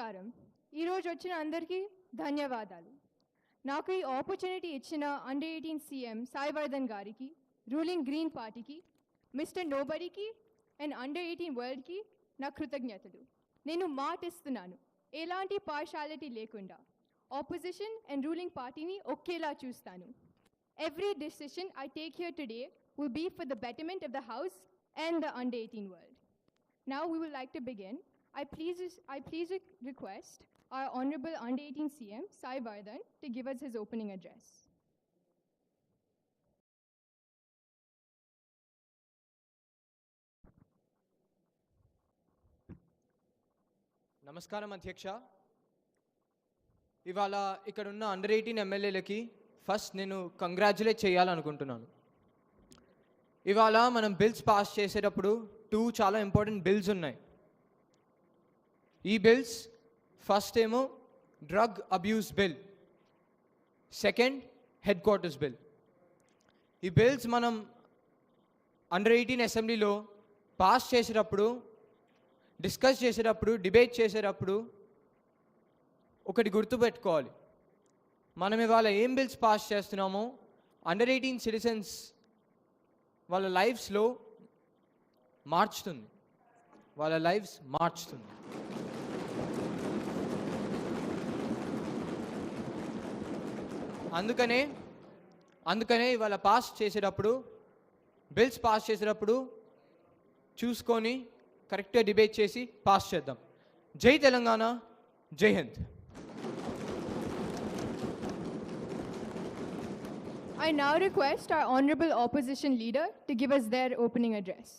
నమస్కారం. ఈరోజు వచ్చిన అందరికీ ధన్యవాదాలు. నాకు ఈ ఆపర్చునిటీ ఇచ్చిన అండర్ ఎయిటీన్ సీఎం సాయివర్ధన్ గారికి రూలింగ్ గ్రీన్ పార్టీకి మిస్టర్ నోబడికి అండ్ అండర్ ఎయిటీన్ వరల్డ్కి నా కృతజ్ఞతలు. నేను మాట ఇస్తున్నాను ఎలాంటి పార్షాలిటీ లేకుండా ఆపోజిషన్ అండ్ రూలింగ్ పార్టీని ఒకేలా చూస్తాను. Every decision I take here today will be for the betterment of the house and the under eighteen world Now we would like to begin I please, I please request our Honorable Under 18 CM, Sai Vardhan, to give us his opening address. నమస్కారం అధ్యక్ష. ఇవాళ ఇక్కడ ఉన్న under eighteen ఎమ్మెల్యేలకి first నేను congratulate చేయాలనుకుంటున్నాను. ఇవాళ మనం బిల్స్ పాస్ చేసేటప్పుడు టూ చాలా ఇంపార్టెంట్ బిల్స్ ఉన్నాయి. ఈ బిల్స్ ఫస్ట్ ఏమో drug abuse bill second headquarters bill ఈ బిల్స్ మనం అండర్ ఎయిటీన్ అసెంబ్లీలో పాస్ చేసేటప్పుడు డిస్కస్ చేసేటప్పుడు డిబేట్ చేసేటప్పుడు ఒకటి గుర్తుపెట్టుకోవాలి మనం ఇవాళ ఏం బిల్స్ పాస్ చేస్తున్నామో అండర్ ఎయిటీన్ సిటిజన్స్ వాళ్ళ లైఫ్స్లో మార్చుతుంది. వాళ్ళ లైఫ్స్ మార్చుతుంది. అందుకనే అందుకనే ఇవాళ పాస్ చేసేటప్పుడు బిల్స్ పాస్ చేసేటప్పుడు చూసుకొని కరెక్ట్గా డిబేట్ చేసి పాస్ చేద్దాం జై తెలంగాణ జై Hind I now request our Honorable Opposition Leader to give us their opening address.